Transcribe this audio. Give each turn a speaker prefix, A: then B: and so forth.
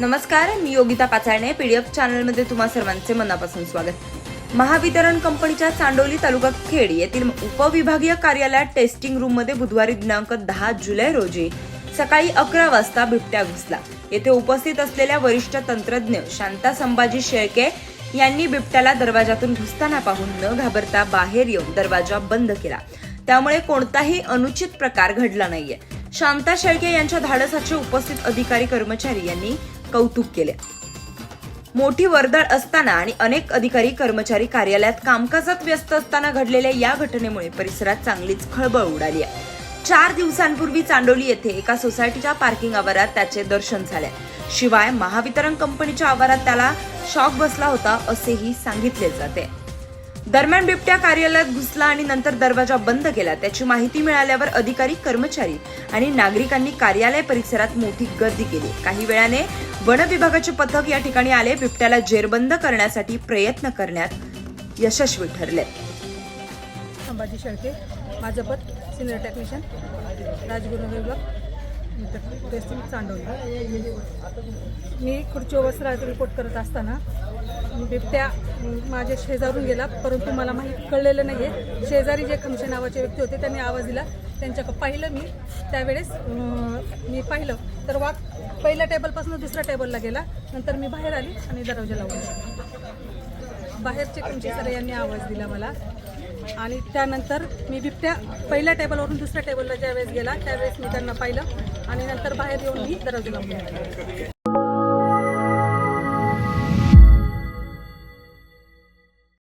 A: नमस्कार मी योगिता पाचाळणे पीडीएफ चॅनलमध्ये तुम्हा सर्वांचे मनापासून स्वागत. महावितरण कंपनीच्या चांडोली तालुका खेड येथील उपविभागीय कार्यालयात टेस्टिंग रूममध्ये बुधवारी दिनांक दहा जुलै रोजी सकाळी अकरा वाजता बिबट्या घुसला. येथे उपस्थित असलेल्या वरिष्ठ तंत्रज्ञ शांता संभाजी शेळके यांनी बिबट्याला दरवाजातून घुसताना पाहून न घाबरता बाहेर येऊन दरवाजा बंद केला. त्यामुळे कोणताही अनुचित प्रकार घडला नाहीये. शांता शेळके यांच्या धाडसाचे उपस्थित अधिकारी कर्मचारी यांनी कौतुक केले. मोठी वर्दळ असताना आणि अनेक अधिकारी कर्मचारी कार्यालयात कामकाजात व्यस्त असताना घडलेल्या या घटनेमुळे परिसरात चांगलीच खळबळ उडाली आहे. चार दिवसांपूर्वी चांडोली येथे एका सोसायटीच्या पार्किंग आवारात त्याचे दर्शन झाले. शिवाय महावितरण कंपनीच्या आवारात त्याला शॉक बसला होता असेही सांगितले जाते. दरम्यान बिबट्या कार्यालयात घुसला आणि नंतर दरवाजा बंद केला. त्याची माहिती मिळाल्यावर अधिकारी कर्मचारी आणि नागरिकांनी कार्यालय परिसरात मोठी गर्दी केली. काही वेळाने वन विभागाचे पथक या ठिकाणी आले. बिबट्याला जेरबंद करण्यासाठी प्रयत्न करण्यात यशस्वी ठरले.
B: संभाजी शेळके माझं पद सिनियर टेक्निशियन राजगुरू विभाग चांडवली मी खुर्ची वस्त्रात रिपोर्ट करत असताना बिबट्या माझ्या शेजारून गेला परंतु मला माहीत कळलेलं नाही आहे शेजारी जे खमशे नावाचे व्यक्ती होते त्यांनी आवाज दिला. त्यांच्याकडं पाहिलं मी. त्यावेळेस मी पाहिलं. तर वाघ पहिल्या टेबलपासून दुसऱ्या टेबलला गेला. नंतर मी बाहेर आली आणि दरवाजा लावून बाहेरचे खमशे सर यांनी आवाज दिला मला. आणि त्यानंतर मी बिबट्या पहिल्या टेबलवरून दुसऱ्या टेबलला ज्यावेळेस गेला त्यावेळेस मी त्यांना पाहिलं. आणि नंतर बाहेर येऊन मी दरवाजा लावून